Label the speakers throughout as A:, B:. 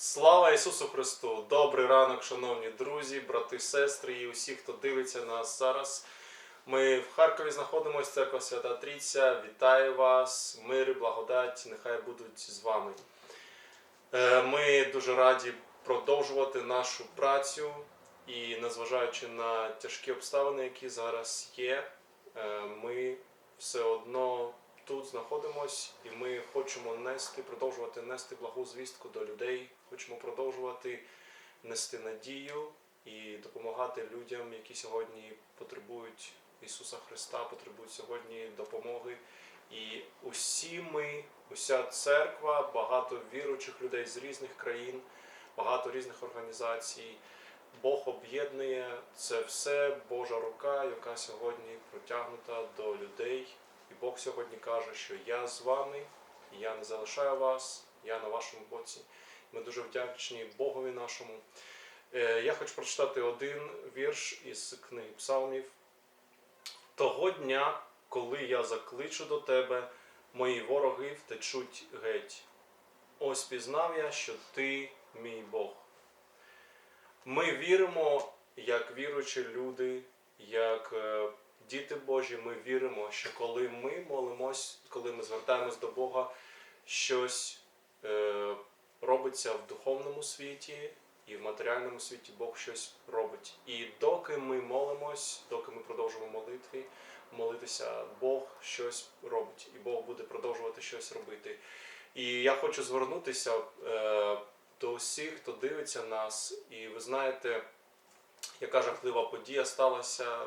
A: Слава Ісусу Христу! Добрий ранок, шановні друзі, брати, сестри і усі, хто дивиться нас зараз. Ми в Харкові знаходимося, церква Свята Трійця. Вітаю вас, мир і благодать, нехай будуть з вами. Е, Ми дуже раді продовжувати нашу працю і, незважаючи на тяжкі обставини, які зараз є, е, ми все одно тут знаходимось, і ми хочемо нести, продовжувати нести благу звістку до людей. Хочемо продовжувати нести надію і допомагати людям, які сьогодні потребують Ісуса Христа, потребують сьогодні допомоги. І усі ми, уся церква, багато віруючих людей з різних країн, багато різних організацій. Бог об'єднує це все Божа рука, яка сьогодні протягнута до людей. І Бог сьогодні каже, що я з вами, я не залишаю вас, я на вашому боці. Ми дуже вдячні Богові нашому. Е, Я хочу прочитати один вірш із книги Псалмів. Того дня, коли я закличу до тебе, мої вороги втечуть геть. Ось пізнав я, що ти мій Бог. Ми віримо, як віруючі люди, як е, діти Божі, ми віримо, що коли ми молимось, коли ми звертаємось до Бога, щось е, робиться в духовному світі і в матеріальному світі Бог щось робить. І доки ми молимось, доки ми продовжуємо молитві, молитися, Бог щось робить, і Бог буде продовжувати щось робити. І я хочу звернутися е, до усіх, хто дивиться нас, і ви знаєте, яка жахлива подія сталася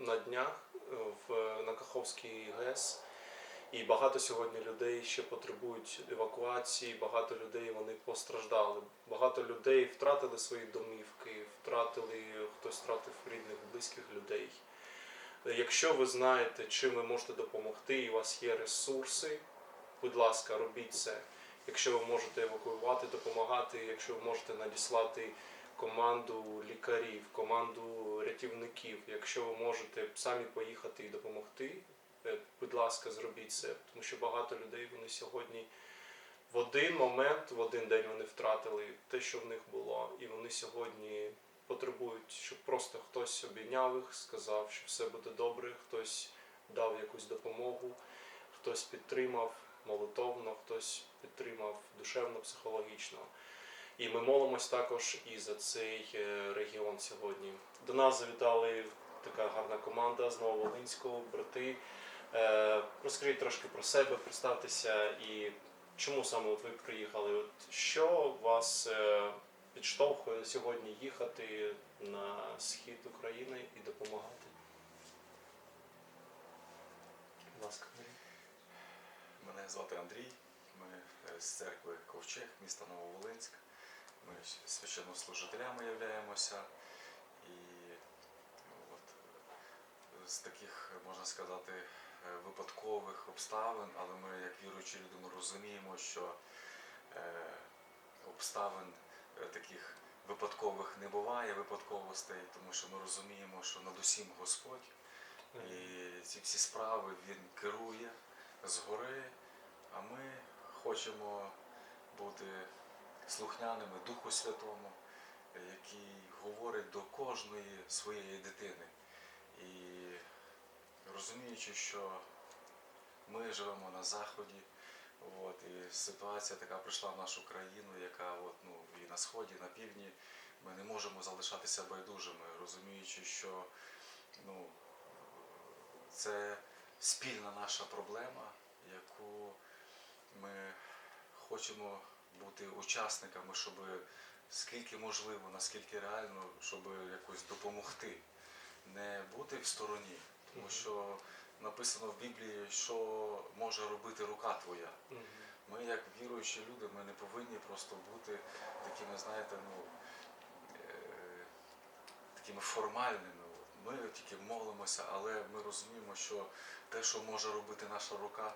A: на днях е, в, на Каховській ГЕС. І багато сьогодні людей ще потребують евакуації, багато людей вони постраждали. Багато людей втратили свої домівки, втратили, хтось втратив рідних, близьких людей. Якщо ви знаєте, чим ви можете допомогти, і у вас є ресурси, будь ласка, робіть це. Якщо ви можете евакуювати, допомагати, якщо ви можете надіслати команду лікарів, команду рятівників, якщо ви можете самі поїхати і допомогти, е, будь ласка, зробіть це, тому що багато людей вони сьогодні в один момент, в один день вони втратили те, що в них було, і вони сьогодні потребують, щоб просто хтось обійняв їх, сказав, що все буде добре, хтось дав якусь допомогу, хтось підтримав молитовно, хтось підтримав душевно, психологічно. І ми молимось також і за цей е, регіон сьогодні. До нас завітали така гарна команда з Нововолинського, брати. Е, Розкажіть трошки про себе, представтеся і чому саме от ви приїхали? От що вас е, підштовхує сьогодні їхати на схід України і допомагати? Будь ласка,
B: Мене звати Андрій. Ми з церкви Ковчег, міста Нововолинськ. Ми священнослужителями являємося. І от е, з таких, можна сказати, е, випадкових обставин, але ми, як віруючі люди, розуміємо, що е, обставин е, таких випадкових не буває, випадковостей, тому що ми розуміємо, що над усім Господь. І ці всі справи він керує згори, а ми хочемо бути слухняними Духу Святому, який говорить до кожної своєї дитини. І розуміючи, що ми живемо на Заході, от, і ситуація така прийшла в нашу країну, яка от, ну, і на сході, і на півдні, ми не можемо залишатися байдужими, розуміючи, що ну, це спільна наша проблема, яку ми хочемо бути учасниками, щоб скільки можливо, наскільки реально, щоб якось допомогти, не бути в стороні. Тому що написано в Біблії, що може робити рука твоя. Ми, як віруючі люди, ми не повинні просто бути такими, знаєте, ну, е, такими формальними. Ми тільки молимося, але ми розуміємо, що те, що може робити наша рука,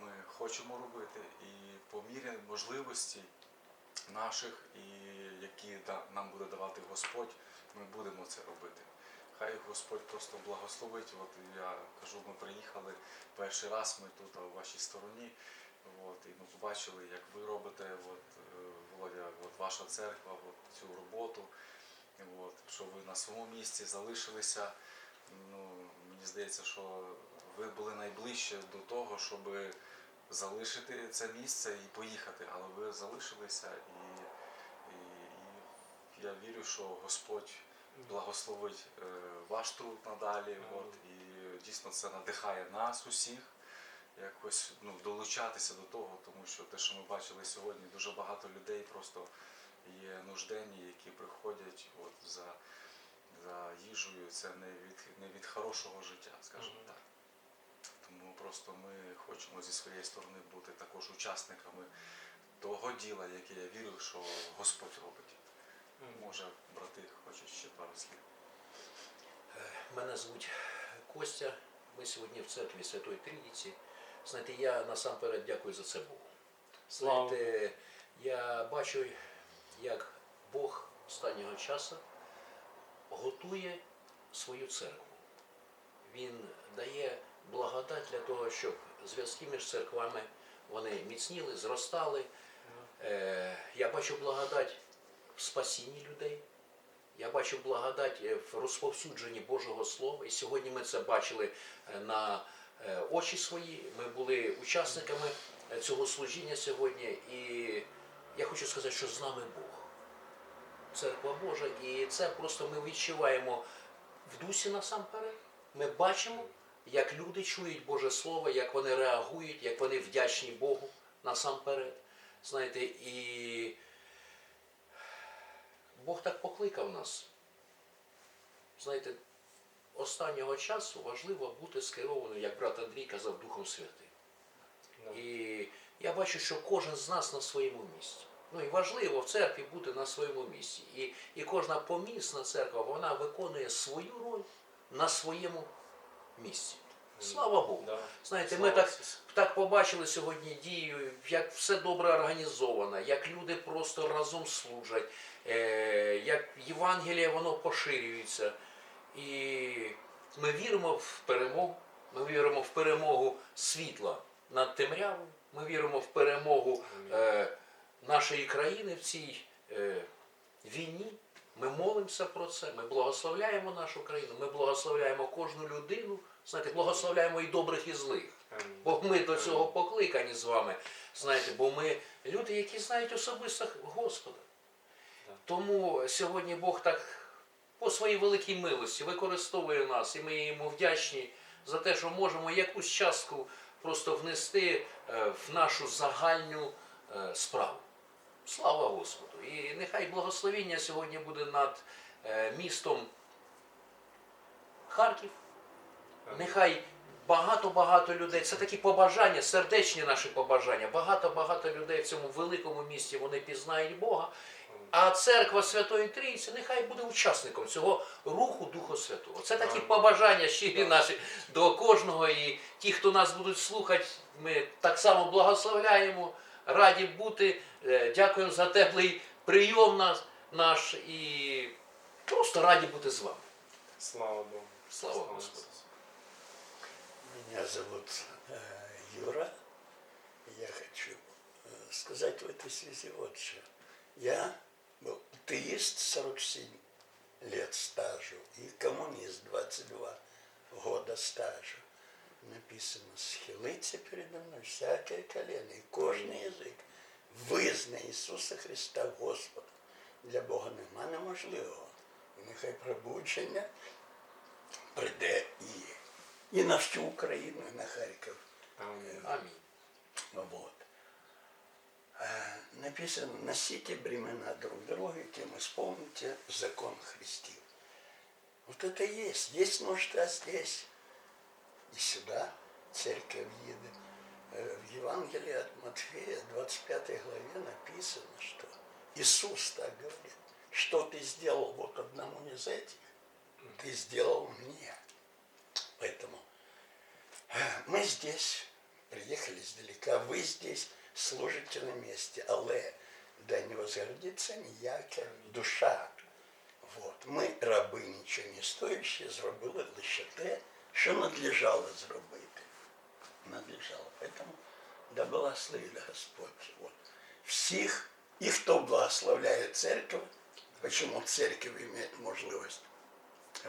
B: ми хочемо робити. І по мірі можливості наших, і які нам буде давати Господь, ми будемо це робити. Хай Господь просто благословить. От я кажу, ми приїхали перший раз, ми тут а, у вашій стороні. От, і ми побачили, як ви робите. От, е, Володя ваша церква, от, цю роботу, от, що ви на своєму місці залишилися. Ну, мені здається, що ви були найближче до того, щоб залишити це місце і поїхати, але ви залишилися і, і, і я вірю, що Господь благословить е, ваш труд надалі. От, і дійсно це надихає нас усіх якось ну, долучатися до того, тому що те, що ми бачили сьогодні, дуже багато людей просто є нужденні, які приходять от, за, за їжею. Це не від, не від хорошого життя, скажімо
A: Мгм.
B: так. Просто ми хочемо зі своєї сторони бути також учасниками того діла, яке я вірю, що Господь робить. Може, брати хочуть ще пару слів.
C: Мене звуть Костя. Ми сьогодні в церкві Святої Трійці. Знаєте, я насамперед дякую за це Богу. Знаєте, я бачу, як Бог останнього часу готує свою церкву. Він дає благодать для того, щоб зв'язки між церквами вони міцніли, зростали. Е, Я бачу благодать в спасінні людей. Я бачу благодать е, в розповсюдженні Божого Слова. І сьогодні ми це бачили е, на очі свої. Ми були учасниками цього служіння сьогодні. І я хочу сказати, що з нами Бог. Церква Божа. І це просто ми відчуваємо в дусі насамперед. Ми бачимо, як люди чують Боже Слово, як вони реагують, як вони вдячні Богу насамперед. Знаєте, і Бог так покликав нас. Знаєте, останнього часу важливо бути скерованим, як брат Андрій казав, Духом Святим. І я бачу, що кожен з нас на своєму місці. Ну і важливо в церкві бути на своєму місці. І, і кожна помісна церква, вона виконує свою роль на своєму місці. Слава Богу.
A: Да.
C: Знаєте,
A: Слава
C: ми так, так побачили сьогодні дію, як все добре організовано, як люди просто разом служать, е, як Євангеліє воно поширюється. І ми віримо в перемогу. Ми віримо в перемогу світла над темрявою. Ми віримо в перемогу е, нашої країни в цій е, війні. Ми молимося про це, ми благословляємо нашу країну, ми благословляємо кожну людину, знаєте, благословляємо і добрих, і злих. Бо ми до цього покликані з вами. Знаєте, бо ми люди, які знають особисто Господа. Тому сьогодні Бог так по своїй великій милості використовує нас, і ми йому вдячні за те, що можемо якусь частку просто внести е, в нашу загальну е, справу. Слава Господу! І нехай благословіння сьогодні буде над е, містом Харків. Нехай багато-багато людей, це такі побажання, сердечні наші побажання. Багато-багато людей в цьому великому місті вони пізнають Бога. А церква Святої Трійці нехай буде учасником цього руху Духа Святого. Це такі побажання щирі наші до кожного. І ті, хто нас будуть слухати, ми так само благословляємо, раді бути. Е, Дякуємо за теплий прийом наш і просто раді бути з вами.
A: Слава Богу.
C: Слава Господу.
A: Ісусу.
D: Меня зовут э, Юра. Я хочу э, сказать в этой связи вот что. Я был атеист 47 лет стажу и коммунист 22 года стажу. Написано, схилиться передо мной всякое колено и кожный язик. Визнай Ісуса Христа Господа. Для Бога нема неможливого. І нехай пробудження прийде і, і на всю Україну, і на Харків.
A: Амінь.
C: Амінь.
D: Вот. Э, Написано, носите бремена друг друга, и тем исполните закон Христив. Вот это и есть. Есть нужда здесь. И сюда церковь едет. Э, В Евангелии от Матфея, 25 главе написано, что Иисус так говорит, что ты сделал вот одному из этих, ты сделал мне. Поэтому э, мы здесь, приехали издалека, вы здесь служите на месте, але да не возгордиться ніяка душа. Вот. Ми, раби нічого не стоящі, зробили лише те, що надлежало зробити. Надлежало. Поэтому да благословить Господь. Вот. Всіх И кто благословляет церковь, почему церковь имеет можливість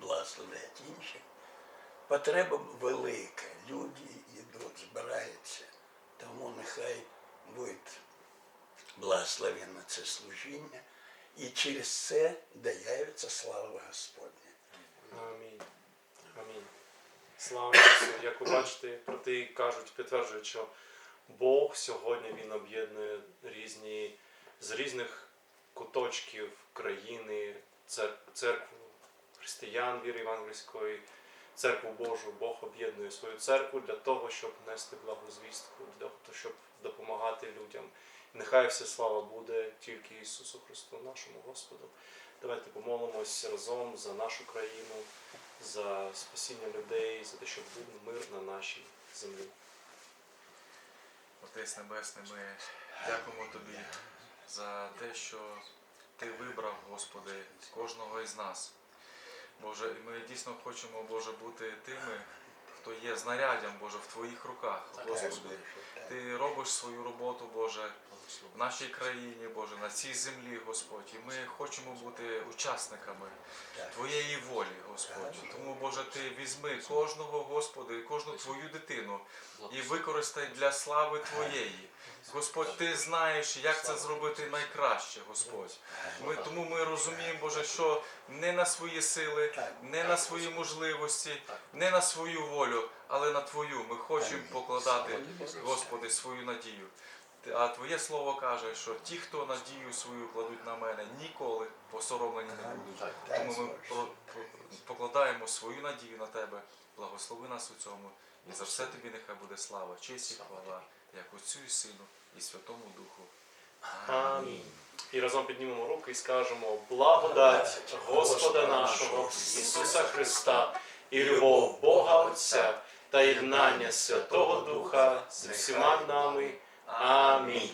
D: благословляти інших, потреба велика. Люди йдуть, збираються. Тому нехай буде благословенно це служіння, і через це доявиться слава Господня.
A: Амінь. Амінь. Слава Ісусу. Як ви бачите, брати кажуть, підтверджують, що Бог сьогодні Він об'єднує різні з різних куточків країни, церкву християн віри євангельської, церкву Божу. Бог об'єднує свою церкву для того, щоб нести благозвістку, для того, щоб допомагати людям. Нехай вся слава буде тільки Ісусу Христу, нашому Господу. Давайте помолимось разом за нашу країну, за спасіння людей, за те, щоб був мир на нашій землі.
B: Отець Небесний, ми дякуємо Тобі за те, що Ти вибрав, Господи, кожного із нас. Боже, і ми дійсно хочемо, Боже, бути тими, хто є знаряддям, Боже, в Твоїх руках, Господи. Ти робиш свою роботу, Боже, в нашій країні, Боже, на цій землі, Господь. І ми хочемо бути учасниками Твоєї волі, Господь. Тому, Боже, Ти візьми кожного, Господи, кожну Твою дитину і використай для слави Твоєї. Господь, Ти знаєш, як це зробити найкраще, Господь. Ми, тому ми розуміємо, Боже, що не на свої сили, не на свої можливості, не на свою волю, але на Твою. Ми хочемо покладати, Господи, свою надію. А Твоє Слово каже, що ті, хто надію свою кладуть на мене, ніколи посоромлені не будуть. Тому ми покладаємо свою надію на Тебе. Благослови нас у цьому. І за все тобі нехай буде слава, честь і хвала, як Отцю і Сину, і Святому Духу.
A: Амінь. І разом піднімемо руки і скажемо благодать Господа нашого Ісуса Христа і любов Бога Отця та єднання Святого Духа з всіма нами. Амінь.